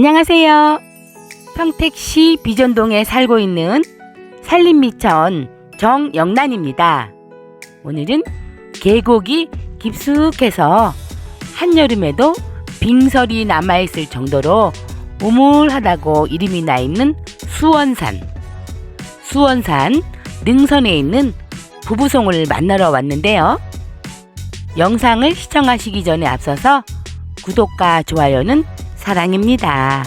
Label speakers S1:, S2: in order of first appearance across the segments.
S1: 안녕하세요. 평택시 비전동에 살고 있는 산림미천 정영란입니다. 오늘은 계곡이 깊숙해서 한여름에도 빙설이 남아있을 정도로 우물하다고 이름이 나 있는 수원산. 수원산 능선에 있는 부부송을 만나러 왔는데요. 영상을 시청하시기 전에 앞서서 구독과 좋아요는 사랑입니다.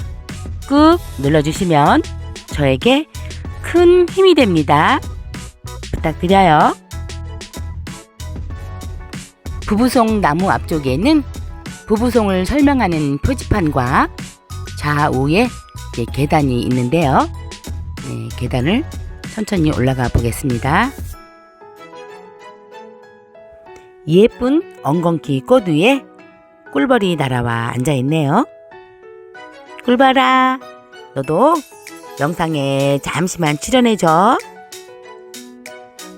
S1: 꾹 눌러주시면 저에게 큰 힘이 됩니다. 부탁드려요. 부부송 나무 앞쪽에는 부부송을 설명하는 표지판과 좌우에 계단이 있는데요. 네, 계단을 천천히 올라가 보겠습니다. 예쁜 엉겅퀴 꽃 위에 꿀벌이 날아와 앉아 있네요. 꿀벌아, 너도 영상에 잠시만 출연해줘.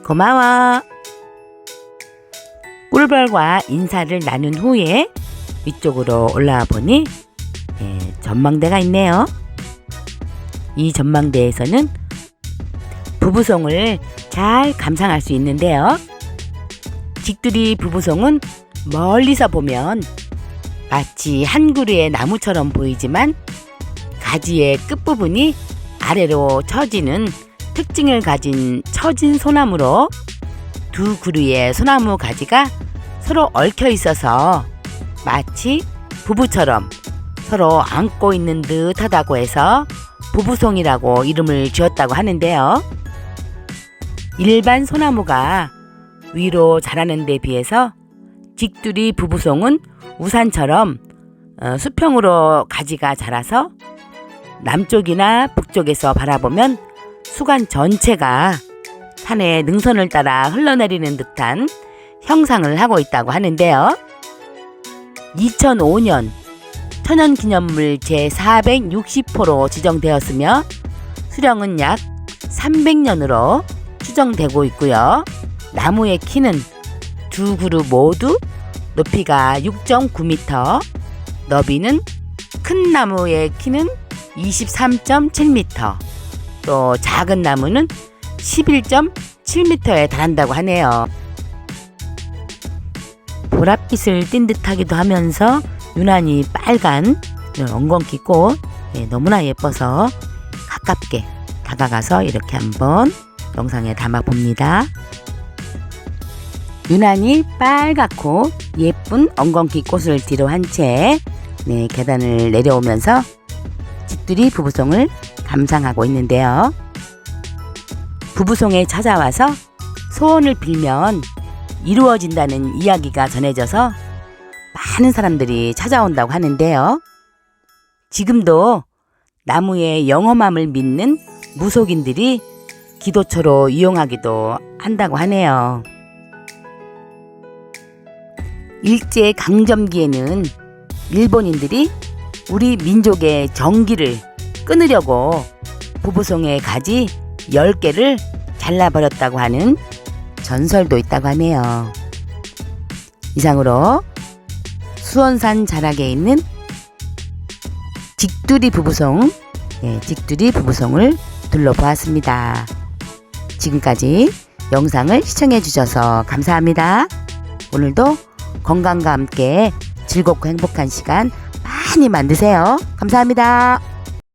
S1: 고마워. 꿀벌과 인사를 나눈 후에 위쪽으로 올라와 보니 예, 전망대가 있네요. 이 전망대에서는 부부송을 잘 감상할 수 있는데요. 직두리 부부송은 멀리서 보면 마치 한 그루의 나무처럼 보이지만 가지의 끝부분이 아래로 처지는 특징을 가진 처진 소나무로 두 그루의 소나무 가지가 서로 얽혀 있어서 마치 부부처럼 서로 안고 있는 듯 하다고 해서 부부송이라고 이름을 지었다고 하는데요. 일반 소나무가 위로 자라는 데 비해서 직두리 부부송은 우산처럼 어, 수평으로 가지가 자라서 남쪽이나 북쪽에서 바라보면 수간 전체가 산의 능선을 따라 흘러내리는 듯한 형상을 하고 있다고 하는데요. 2005년 천연기념물 제460호로 지정되었으며 수령은 약 300년으로 추정되고 있고요. 나무의 키는 두 그루 모두 높이가 6.9m, 너비는 큰 나무의 키는 23.7m, 또 작은 나무는 11.7m에 달한다고 하네요. 보랏빛을 띤 듯하기도 하면서 유난히 빨간 엉겅퀴 꽃 예, 너무나 예뻐서 가깝게 다가가서 이렇게 한번 영상에 담아 봅니다. 유난히 빨갛고 예쁜 엉겅퀴 꽃을 뒤로 한 채 네, 계단을 내려오면서 집들이 부부송을 감상하고 있는데요. 부부송에 찾아와서 소원을 빌면 이루어진다는 이야기가 전해져서 많은 사람들이 찾아온다고 하는데요. 지금도 나무의 영험함을 믿는 무속인들이 기도처로 이용하기도 한다고 하네요. 일제 강점기에는 일본인들이 우리 민족의 정기를 끊으려고 부부송의 가지 10개를 잘라버렸다고 하는 전설도 있다고 하네요. 이상으로 수원산 자락에 있는 직두리 부부송, 네, 직두리 부부송을 둘러보았습니다. 지금까지 영상을 시청해 주셔서 감사합니다. 오늘도 건강과 함께 즐겁고 행복한 시간 많이 만드세요. 감사합니다.